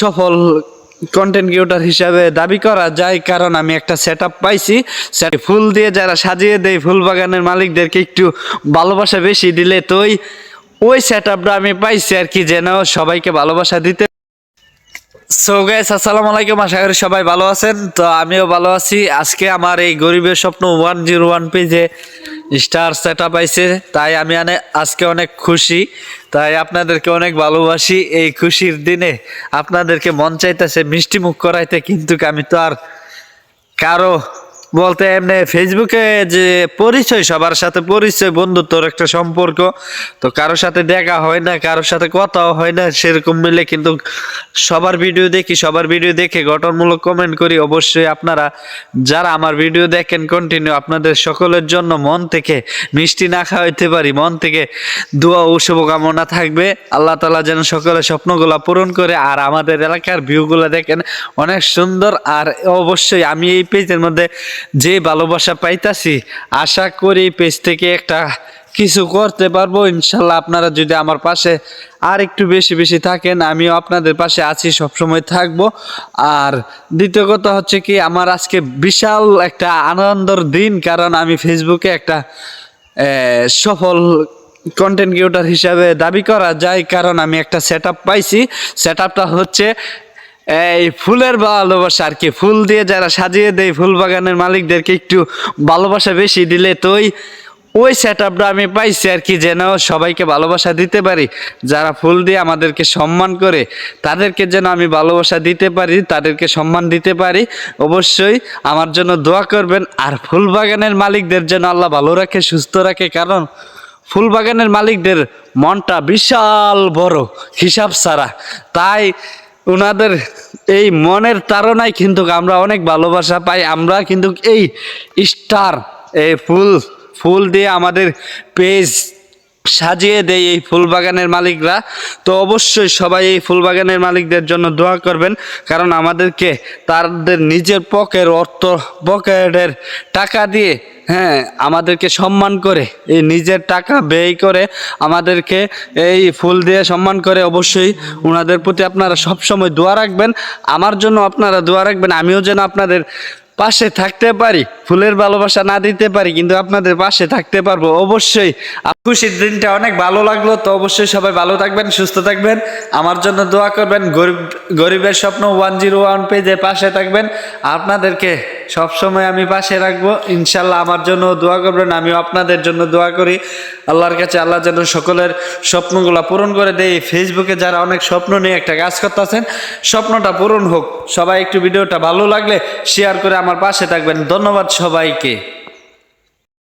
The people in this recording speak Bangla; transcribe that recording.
সফল কন্টেন্ট ক্রিয়েটর হিসাবে দাবি করা যায়, কারণ আমি একটা সেট আপ পাইছি ফুল দিয়ে যারা সাজিয়ে দেয়, ফুল বাগানের মালিকদেরকে একটু ভালোবাসা বেশি দিলে তো ওই সেট আপটা আমি পাইছি আর কি, যেন সবাইকে ভালোবাসা দিতে। সো গাইস আসসালামু আলাইকুম, আশা করি সবাই ভালো আছেন। তো আমিও ভালো আছি। আজকে আমার এই গরিবের স্বপ্ন ওয়ান জিরো ওয়ান পেজে স্টার সেট আপ আইছে। তাই আমি আজকে অনেক খুশি। তাই আপনাদেরকে অনেক ভালোবাসি এই খুশির দিনে। আপনাদেরকে মন চাইতেছে মিষ্টি মুখ করাইতে, কিন্তু আমি তো আর কারও বলতে এমনি ফেসবুকে যে পরিচয়, সবার সাথে পরিচয়, বন্ধুত্বর একটা সম্পর্ক, তো কারোর সাথে দেখা হয় না, কারোর সাথে কথাও হয় না, সেরকম মিলে কিন্তু সবার ভিডিও দেখি, সবার ভিডিও দেখে গঠনমূলক কমেন্ট করি। অবশ্যই আপনারা যারা আমার ভিডিও দেখেন কন্টিনিউ আপনাদের সকলের জন্য মন থেকে মিষ্টি না খাওয়াইতে পারি, মন থেকে দোয়া ও শুভকামনা থাকবে। আল্লাহ তালা যেন সকলের স্বপ্নগুলা পূরণ করে আর আমাদের এলাকার ভিউগুলো দেখেন অনেক সুন্দর। আর অবশ্যই আমি এই পেজের মধ্যে যে ভালোবাসা পাইতাছি, আশা করি পেজ থেকে একটা কিছু করতে পারব। ইনশাল্লাহ আপনারা যদি আমার পাশে আর একটু বেশি বেশি থাকেন, আমিও আপনাদের পাশে আছি, সবসময় থাকব। আর দ্বিতীয় কথা হচ্ছে কি, আমার আজকে বিশাল একটা আনন্দর দিন, কারণ আমি ফেসবুকে একটা সফল কন্টেন্ট ক্রিয়েটর হিসাবে দাবি করা যায়, কারণ আমি একটা সেট পাইছি। সেট হচ্ছে এই ফুলের ভালোবাসা আর কি, ফুল দিয়ে যারা সাজিয়ে দেয় ফুল বাগানের মালিকদেরকে একটু ভালোবাসা বেশি দিলে তো ওই ওই সেট আপটা আমি পাইছি আর কি, যেন সবাইকে ভালোবাসা দিতে পারি। যারা ফুল দিয়ে আমাদেরকে সম্মান করে, তাদেরকে যেন আমি ভালোবাসা দিতে পারি, তাদেরকে সম্মান দিতে পারি। অবশ্যই আমার জন্য দোয়া করবেন। আর ফুল বাগানের মালিকদের যেন আল্লাহ ভালো রাখে, সুস্থ রাখে, কারণ ফুল বাগানের মালিকদের মনটা বিশাল বড়, হিসাব ছাড়া। তাই ওনাদের এই মনের তাড়নায় কিন্তু আমরা অনেক ভালোবাসা পাই। আমরা কিন্তু এই স্টার, এই ফুল ফুল দিয়ে আমাদের পেজ সাজিয়ে দেয় এই ফুল বাগানের মালিকরা। তো অবশ্যই সবাই এই ফুল বাগানের মালিকদের জন্য দোয়া করবেন, কারণ আমাদেরকে তাদের নিজের পকের অর্থ, পকেটের টাকা দিয়ে হ্যাঁ আমাদেরকে সম্মান করে, এই নিজের টাকা ব্যয় করে আমাদেরকে এই ফুল দিয়ে সম্মান করে অবশ্যই ওনাদের প্রতি আপনারা সবসময় দোয়া রাখবেন। আমার জন্য আপনারা দোয়া রাখবেন, আমিও যেন আপনাদের পাশে থাকতে পারি, ফুলের ভালোবাসা না দিতে পারি, কিন্তু আপনাদের পাশে থাকতে পারব অবশ্যই। খুশির দিনটা অনেক ভালো লাগল, তো অবশ্যই সবাই ভালো থাকবেন, সুস্থ থাকবেন। আমার জন্য দোয়া করবেন, গরিব গরিবের স্বপ্ন ওয়ান জিরো ওয়ান পেজে পাশে থাকবেন। আপনাদেরকে সবসময় আমি পাশে রাখব। ইনশাল্লাহ আমার জন্য দোয়া করবেন, আমিও আপনাদের জন্য দোয়া করি। আল্লাহর কাছে আল্লাহ যেন সকলের স্বপ্নগুলো পূরণ করে দেয়। ফেসবুকে যারা অনেক স্বপ্ন নিয়ে একটা কাজ করতেছেন, স্বপ্নটা পূরণ হোক। সবাই একটু ভিডিওটা ভালো লাগলে শেয়ার করে আমার পাশে থাকবেন। ধন্যবাদ সবাইকে।